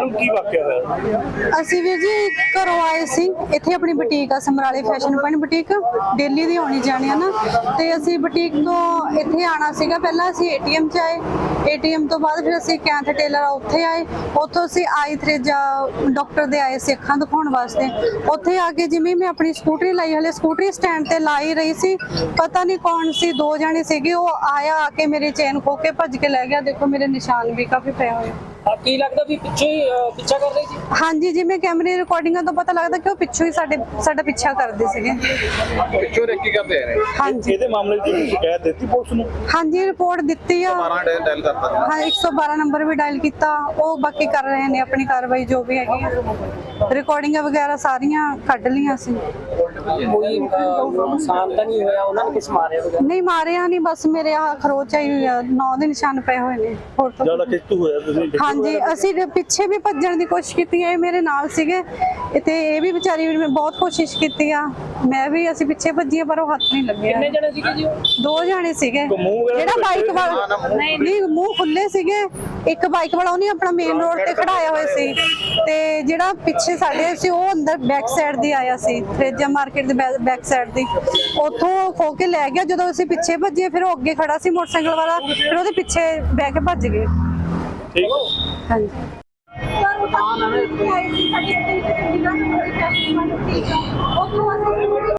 Madam ਕੀ ਵਾਕਿਆ ਹੋਇਆ? ਅਸੀਂ ਵੀਰ ਜੀ ਘਰੋਂ ਆਏ ਸੀ, ਇੱਥੇ ਆਪਣੀ ਬੁਟੀਕ ਆ, ਸਮਰਾਲੇ ਫੈਸ਼ਨ ਪੁਆਇੰਟ ਬੁਟੀਕ, ਦਿੱਲੀ ਦੀ ਆਉਣੀ ਜਾਣੀ ਆ ਨਾ, ਤੇ ਅਸੀਂ ਬੁਟੀਕ ਤੋਂ ਇੱਥੇ ਆਣਾ ਸੀਗਾ, ਪਹਿਲਾਂ ਅਸੀਂ ਏਟੀਐਮ 'ਚ ਆਏ ਏਟੀਐਮ ਤੋਂ ਬਾਅਦ ਫਿਰ ਅਸੀਂ ਕੈਂਥ ਟੇਲਰ ਉੱਥੇ ਆਏ, ਉੱਥੋਂ ਅਸੀਂ ਆਈ ਥਰੇਜਾ ਡਾਕਟਰ ਦੇ ਆਏ ਸੀ ਅੱਖਾਂ ਦਿਖਾਉਣ ਵਾਸਤੇ, ਉੱਥੇ ਆ ਕੇ ਜਿਵੇਂ ਮੈਂ ਆਪਣੀ ਸਕੂਟਰੀ ਲਾਈ, ਹਲੇ ਸਕੂਟਰੀ ਸਟੈਂਡ ਤੇ ਲਾਈ ਰਹੀ ਸੀ, ਪਤਾ ਨਹੀਂ ਕੌਣ ਸੀ, ਦੋ ਜਣੇ ਸੀਗੇ, ਉਹ ਆਇਆ ਆ ਕੇ ਮੇਰੇ ਚੇਨ ਖੋ ਕੇ ਭੱਜ ਕੇ ਲੈ ਗਿਆ, ਦੇਖੋ ਮੇਰੇ ਨਿਸ਼ਾਨ ਵੀ ਕਾਫੀ ਪਏ ਹੋਏ ਕੀ ਲੱਗਦਾ ਵੀ ਪਿੱਛੇ ਹੀ ਅਹ, ਪਿੱਛਾ ਕਰ ਰਹੀ ਸੀ? ਹਾਂਜੀ ਜਿਵੇਂ ਕੈਮਰੇ ਰਿਕਾਰਡਿੰਗਾਂ ਤੋਂ ਪਤਾ ਲੱਗਦਾ ਕਿ ਉਹ ਪਿੱਛੋਂ ਹੀ ਸਾਡੇ ਸਾਡਾ ਪਿੱਛਾ ਕਰਦੇ ਸੀਗੇ। ਪਿੱਛੋਂ ਰੇਕੀ ਕਰਦੇ ਆ ਰਹੇ। ਹਾਂਜੀ। ਇਹਦੇ ਮਾਮਲੇ 'ਚ ਤੁਸੀਂ ਸ਼ਿਕਾਇਤ ਦਿੱਤੀ ਪੁਲਿਸ ਨੂੰ? ਹਾਂਜੀ ਰਿਪੋਰਟ ਦਿੱਤੀ ਆ। 12 ਡੇ ਡੈਲ ਕਰਤਾ ਹਾਂ 112 ਨੰਬਰ ਵੀ ਡਾਇਲ ਕੀਤਾ। ਉਹ ਬਾਕੀ ਕਰ ਰਹੇ ਨੇ ਆਪਣੀ ਕਾਰਵਾਈ ਜੋ ਵੀ ਹੈਗੀ ਆ। ਰਿਕਾਰਡਿੰਗਾਂ ਵਗੈਰਾ ਸਾਰੀਆਂ ਕੱਢ ਲਈਆਂ ਸੀ। ਕੋਈ ਅਹ, ਨੁਕਸਾਨ ਤਾਂ ਨਹੀਂ ਹੋਇਆ? ਉਹਨਾਂ ਨੇ ਕਿਸ ਮਾਰਿਆ ਵਗੈਰਾ? ਨਹੀਂ ਮਾਰਿਆ ਨਹੀਂ। ਬਸ ਮੇਰੇ ਆ ਖਰੋਚ ਆਈ ਹੋਈ ਆ। ਨੌ ਦੇ ਨਿਸ਼ਾਨ ਪਏ ਹੋਏ ਨੇ। ਹੋਰ ਤਾਂ ਜ਼ਿਆਦਾ ਕਿਸ ਤੋਂ ਹੋਇਆ ਤੁਸੀਂ? ਹਾਂਜੀ ਅਸੀਂ ਪਿੱਛੇ ਵੀ ਭੱਜਣ ਦੀ ਕੋਸ਼ਿਸ਼ ਕੀਤੀ ਹੈ ਇਹ ਮੇਰੇ ਨਾਲ ਸੀਗੇ। ਤੇ ਇਹ ਵੀ ਵਿਚਾਰੀ ਨੇ ਬਹੁਤ ਕੋਸ਼ਿਸ਼ ਕੀਤੀ ਆ। ਮੈਂ ਵੀ ਅਸੀਂ ਪਿੱਛੇ ਭੱਜੀਆਂ ਪਰ ਉਹ ਹੱਥ ਨਹੀਂ ਲੱਗਿਆ। ਕਿੰਨੇ ਜਣੇ ਸੀਗੇ ਜੀ ਦੋ ਜਾਣੇ ਸੀਗੇ। ਜਿਹੜਾ ਬਾਈਕ ਵਾਲਾ ਨਹੀਂ ਨਹੀਂ ਮੂੰਹ ਖੁੱਲੇ ਸੀਗੇ। ਇੱਕ ਬਾਈਕ ਵਾਲਾ ਉਹਨੇ ਆਪਣਾ ਮੇਨ ਰੋਡ ਤੇ ਖੜਾਇਆ ਹੋਇਆ ਸੀ। ਤੇ ਜਿਹੜਾ ਪਿੱਛੇ ਸਾਡੇ ਸੀ ਉਹ ਅੰਦਰ ਬੈਕ ਸਾਈਡ ਦੀ ਆਇਆ ਸੀ ਫਰੇਜਾ ਮਾਰਕੀਟ ਦੇ ਬੈਕ ਸਾਈਡ ਦੀ। ਉੱਥੋਂ ਖੋ ਕੇ ਲੈ ਗਿਆ ਜਦੋਂ ਅਸੀਂ ਪਿੱਛੇ ਭੱਜੇ ਫਿਰ ਉਹ ਅੱਗੇ ਖੜਾ ਸੀ ਮੋਟਰਸਾਈਕਲ ਵਾਲਾ ਫਿਰ ਉਹਦੇ ਪਿੱਛੇ ਬਹਿ ਕੇ ਭੱਜ ਗਏ। ਠੀਕ। ਹਾਂਜੀ।